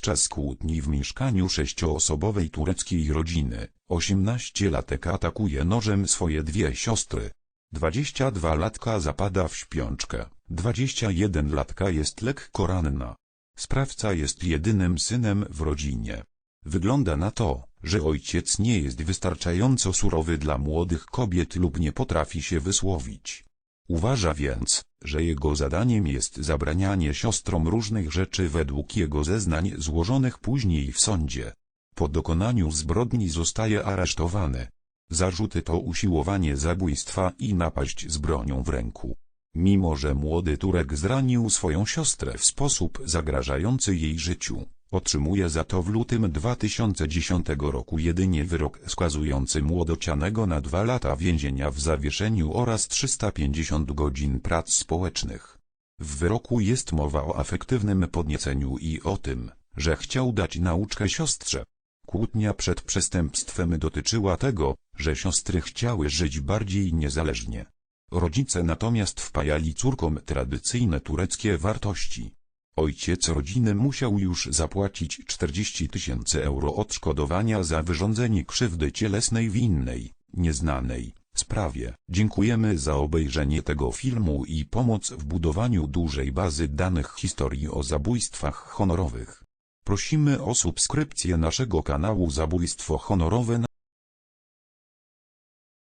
Podczas kłótni w mieszkaniu sześcioosobowej tureckiej rodziny, 18-latek atakuje nożem swoje dwie siostry. 22-latka zapada w śpiączkę, 21-latka jest lekko ranna. Sprawca jest jedynym synem w rodzinie. Wygląda na to, że ojciec nie jest wystarczająco surowy dla młodych kobiet lub nie potrafi się wysłowić. Uważa więc, że jego zadaniem jest zabranianie siostrom różnych rzeczy według jego zeznań złożonych później w sądzie. Po dokonaniu zbrodni zostaje aresztowany. Zarzuty to usiłowanie zabójstwa i napaść z bronią w ręku. Mimo że młody Turek zranił swoją siostrę w sposób zagrażający jej życiu, otrzymuje za to w lutym 2010 roku jedynie wyrok skazujący młodocianego na dwa lata więzienia w zawieszeniu oraz 350 godzin prac społecznych. W wyroku jest mowa o afektywnym podnieceniu i o tym, że chciał dać nauczkę siostrze. Kłótnia przed przestępstwem dotyczyła tego, że siostry chciały żyć bardziej niezależnie. Rodzice natomiast wpajali córkom tradycyjne tureckie wartości. Ojciec rodziny musiał już zapłacić 40 tysięcy euro odszkodowania za wyrządzenie krzywdy cielesnej w innej, nieznanej, sprawie. Dziękujemy za obejrzenie tego filmu i pomoc w budowaniu dużej bazy danych historii o zabójstwach honorowych. Prosimy o subskrypcję naszego kanału Zabójstwo Honorowe